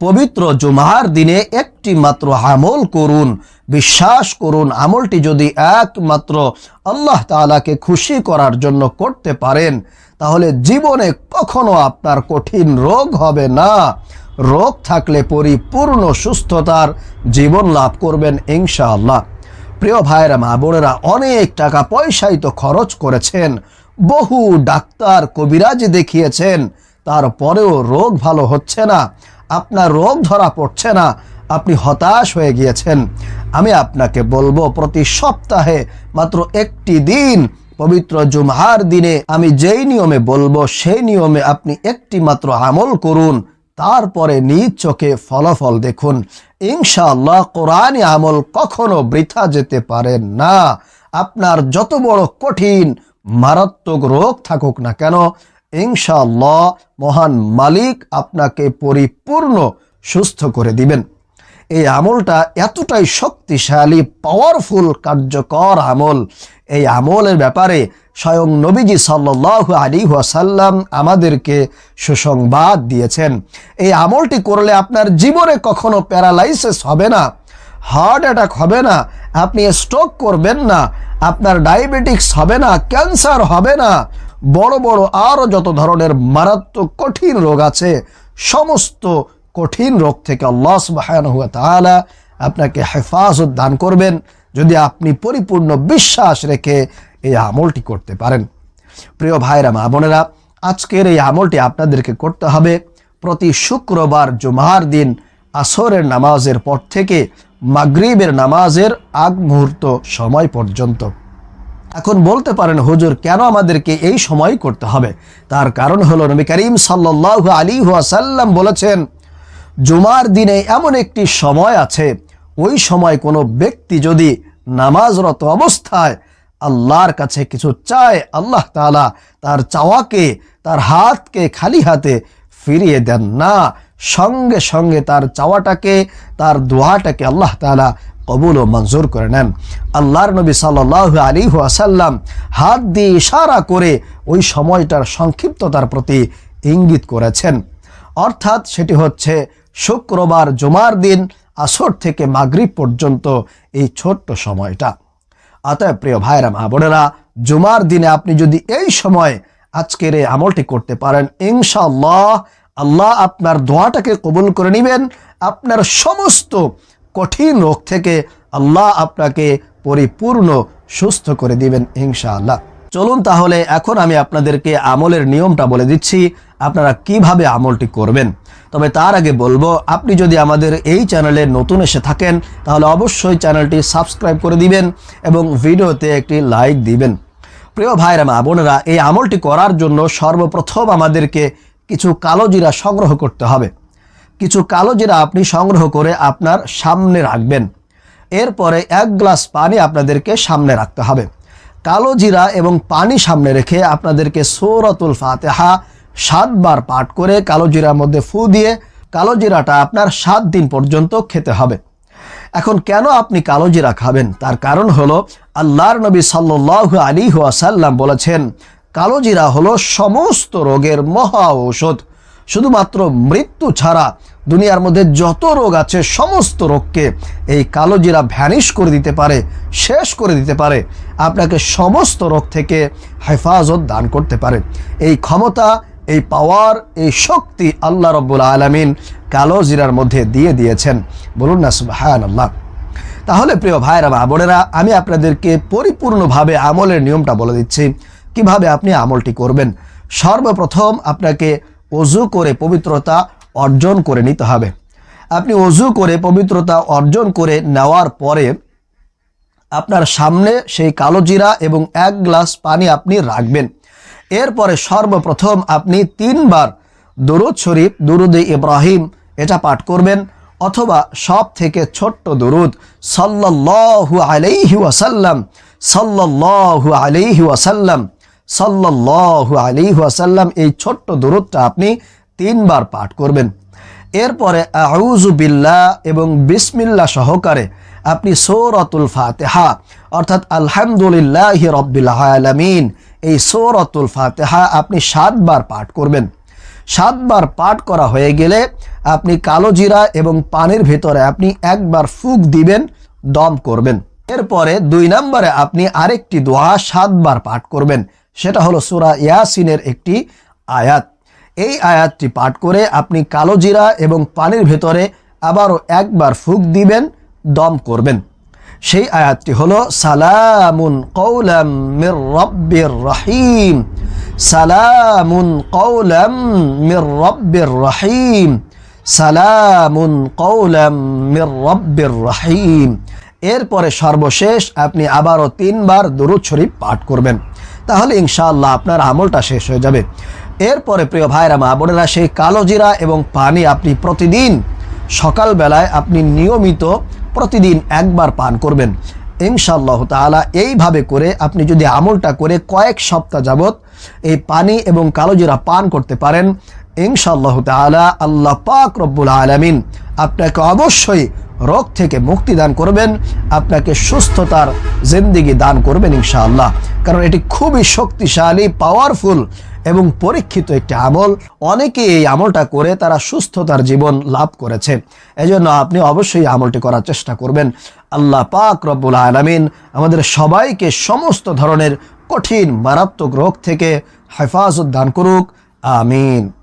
পবিত্র জুমার দিনে একটি মাত্র আমল করুন, বিশ্বাস করুন, আমলটি যদি একমাত্র আল্লাহ তাআলাকে খুশি করার জন্য করতে পারেন, তাহলে জীবনে কখনো আপনার কঠিন রোগ হবে না। রোগ থাকলে পরিপূর্ণ সুস্থতার জীবন লাভ করবেন ইনশাআল্লাহ। প্রিয় ভাইয়েরা, মা বোনেরা, অনেক টাকা পয়সাই তো খরচ করেছেন, বহু ডাক্তার কবিরাজ দেখিয়েছেন, তারপরেও রোগ ভালো হচ্ছে না। আপনার রোগ ধরা পড়ছে না, আপনি হতাশ হয়ে গিয়েছেন। আমি আপনাকে বলব, প্রতি সপ্তাহে মাত্র একটি দিন পবিত্র জুমহার দিনে আমি যেই নিয়মে বলব, সেই নিয়মে আপনি একটি মাত্র আমল করুন। তারপরে নিজ চোখে ফলাফল দেখুন। ইনশাআল্লাহ কোরআনী আমল কখনো বৃথা যেতে পারে না। আপনার যত বড় কঠিন, মারাত্মক রোগ থাকুক না কেন ইনশাআল্লাহ মহান মালিক আপনাকে পরিপূর্ণ সুস্থ করে দিবেন। এই আমলটা এতটাই শক্তিশালী পাওয়ারফুল কার্যকর আমল। এই আমলের ব্যাপারে স্বয়ং নবীজি সাল্লাহ আলী ওয়াসাল্লাম আমাদেরকে সুসংবাদ দিয়েছেন। এই আমলটি করলে আপনার জীবনে কখনো প্যারালাইসিস হবে না, হার্ট অ্যাটাক হবে না, আপনি স্ট্রোক করবেন না, আপনার ডায়াবেটিক্স হবে না, ক্যান্সার হবে না বড় বড় আরও যত ধরনের মারাত্মক কঠিন রোগ আছে, সমস্ত কঠিন রোগ থেকে আল্লাহ সুবহানাহু ওয়া তাআলা আপনাকে হেফাজত দান করবেন যদি আপনি পরিপূর্ণ বিশ্বাস রেখে এই আমলটি করতে পারেন। প্রিয় ভাইরা, মা বোনেরা, আজকের এই আমলটি আপনাদেরকে করতে হবে প্রতি শুক্রবার জুমার দিন আসরের নামাজের পর থেকে মাগরিবের নামাজের আগ মুহূর্ত সময় পর্যন্ত। এখন বলতে পারেন, হুজুর, কেন আমাদেরকে এই সময় করতে হবে? তার কারণ হলো, নবী করিম সাল্লাহ আলী ওয়াসাল্লাম বলেছেন, জুমার দিনে এমন একটি সময় আছে, ওই সময় কোনো ব্যক্তি যদি নামাজরত অবস্থায় আল্লাহর কাছে কিছু চায়, আল্লাহ তাআলা তার চাওয়াকে, তার হাতকে খালি হাতে ফিরিয়ে দেন না, সঙ্গে সঙ্গে তার চাওয়াটাকে, তার দোয়াটাকে আল্লাহ তাআলা কবুল ও মঞ্জুর করে নেন। আল্লাহর নবী সাল্লাহ আলী আসাল্লাম হাত দিয়ে ইশারা করে ওই সময়টার সংক্ষিপ্ততার প্রতি ইঙ্গিত করেছেন। অর্থাৎ সেটি হচ্ছে শুক্রবার জুমার দিন আসর থেকে মাগরিব পর্যন্ত এই ছোট্ট সময়টা। অতএব প্রিয় ভাইরা মা বোনেরা, জুমার দিনে আপনি যদি এই সময় আজকের এই আমলটি করতে পারেন, ইনশাআল্লাহ আল্লাহ আপনার দোয়াটাকে কবুল করে নেবেন। আপনার সমস্ত কঠিন রোগ থেকে আল্লাহ আপনাকে পরিপূর্ণ সুস্থ করে দিবেন, ইনশাআল্লাহ। চলুন তাহলে, এখন আমি আপনাদেরকে আমলের নিয়মটা বলে দিচ্ছি, আপনারা কীভাবে আমলটি করবেন। তবে তার আগে বলব, আপনি যদি আমাদের এই চ্যানেলে নতুন এসে থাকেন, তাহলে অবশ্যই চ্যানেলটি সাবস্ক্রাইব করে দিবেন এবং ভিডিওতে একটি লাইক দিবেন। প্রিয় ভাইরা, মা বোনেরা, এই আমলটি করার জন্য সর্বপ্রথম আমাদেরকে কিছু কালো জিরা সংগ্রহ করতে হবে। কিছু কালো জিরা আপনি সংগ্রহ করে আপনার সামনে রাখবেন। এরপরে এক গ্লাস পানি আপনাদেরকে সামনে রাখতে হবে। কালো জিরা এবং পানি সামনে রেখে আপনাদেরকে সৌরতুল ফাতেহা সাতবার পাঠ করে কালো জিরার মধ্যে ফু দিয়ে কালো জিরাটা আপনার সাত দিন পর্যন্ত খেতে হবে। এখন কেন আপনি কালো জিরা খাবেন? তার কারণ হলো আল্লাহর নবী সাল্লাহ আলী ওয়াসাল্লাম বলেছেন, কালো জিরা হলো সমস্ত রোগের মহা ঔষধ। শুধুমাত্র মৃত্যু ছাড়া দুনিয়ার মধ্যে যত রোগ আছে, সমস্ত রোগকে এই কালো জিরা ভ্যানিশ করে দিতে পারে, শেষ করে দিতে পারে। আপনাকে সমস্ত রোগ থেকে হেফাজত দান করতে পারে। এই ক্ষমতা, এই পাওয়ার এই শক্তি আল্লাহ রব্বুল আলমিন কালো জিরার মধ্যে দিয়ে দিয়েছেন। বলুন না সুবাহান আল্লাহ তাহলে প্রিয় ভাইরা মা বোনেরা, আমি আপনাদেরকে পরিপূর্ণভাবে আমলের নিয়মটা বলে দিচ্ছি। কীভাবে আপনি আমলটি করবেন? সর্বপ্রথম আপনাকে অজু করে পবিত্রতা অর্জন করে নিতে হবে। আপনি অজু করে, পবিত্রতা অর্জন করে নেওয়ার পরে আপনার সামনে সেই কালো জিরা এবং এক গ্লাস পানি আপনি রাখবেন। এরপরে সর্বপ্রথম আপনি তিনবার দুরুদ শরীফ, দুরুদে ইব্রাহিম এটা পাঠ করবেন অথবা সব থেকে ছোট্ট দুরুদ, সাল্লাল্লাহু আলাইহি ওয়াসাল্লাম, সাল্লাল্লাহু আলাইহি ওয়াসাল্লাম, সাল্লাল্লাহু আলাইহি ওয়াসাল্লাম, এই ছোট্ট দুরুদটা আপনি তিনবার পাঠ করবেন। এরপরে আউজু বিল্লাহ এবং বিসমিল্লা সহকারে আপনি সৌরতুল ফাতেহা অর্থাৎ আলহামদুলিল্লাহ রব্বিল আলামিন এই সৌরতুল ফাতেহা আপনি সাতবার পাঠ করবেন। সাতবার পাঠ করা হয়ে গেলে আপনি কালো জিরা এবং পানির ভেতরে আপনি একবার ফুক দিবেন, দম করবেন। এরপরে দুই নম্বরে আপনি আরেকটি দোয়া সাতবার পাঠ করবেন। সেটা হলো সুরা ইয়াসিনের একটি আয়াত। এই আয়াতটি পাঠ করে আপনি কালো জিরা এবং পানির ভেতরে আবারও একবার ফুক দিবেন, দম করবেন। সেই আয়াতটি হলো, সালামুন কৌলাম মির রব্বির রহিম। সালামুন কৌলাম মির রব্বির রহিম। সালামুন কৌলাম মির রব্বির রহিম। এরপরে সর্বশেষ আপনি আবারও তিনবার দুরুদ শরীফ পাঠ করবেন। তাহলে ইনশাআল্লাহ আপনার আমলটা শেষ হয়ে যাবে। এরপরে প্রিয় ভাইরা মা বোনেরা, সেই কালো জিরা এবং পানি আপনি প্রতিদিন সকালবেলায় আপনি নিয়মিত প্রতিদিন একবার পান করবেন। ইনশাআল্লাহ তাআলা এইভাবে করে আপনি যদি আমলটা করে কয়েক সপ্তাহ যাবত এই পানি এবং কালো জিরা পান করতে পারেন, ইনশাআল্লাহ তাআলা আল্লাহ পাক রব্বুল আলামিন আপনাকে অবশ্যই রোগ থেকে মুক্তি দান করবেন, আপনাকে সুস্থতার জিন্দিগি দান করবেন ইনশাআল্লাহ। কারণ এটি খুবই শক্তিশালী পাওয়ারফুল এবং পরীক্ষিত একটি আমল, অনেকে এই আমলটা করে তারা সুস্থতার জীবন লাভ করেছে। এজন্য আপনি অবশ্যই আমলটি করার চেষ্টা করবেন। আল্লাহ পাক রব্বুল আলমিন আমাদের সবাইকে সমস্ত ধরনের কঠিন মারাত্মক রোগ থেকে হেফাজত দান করুক। আমিন।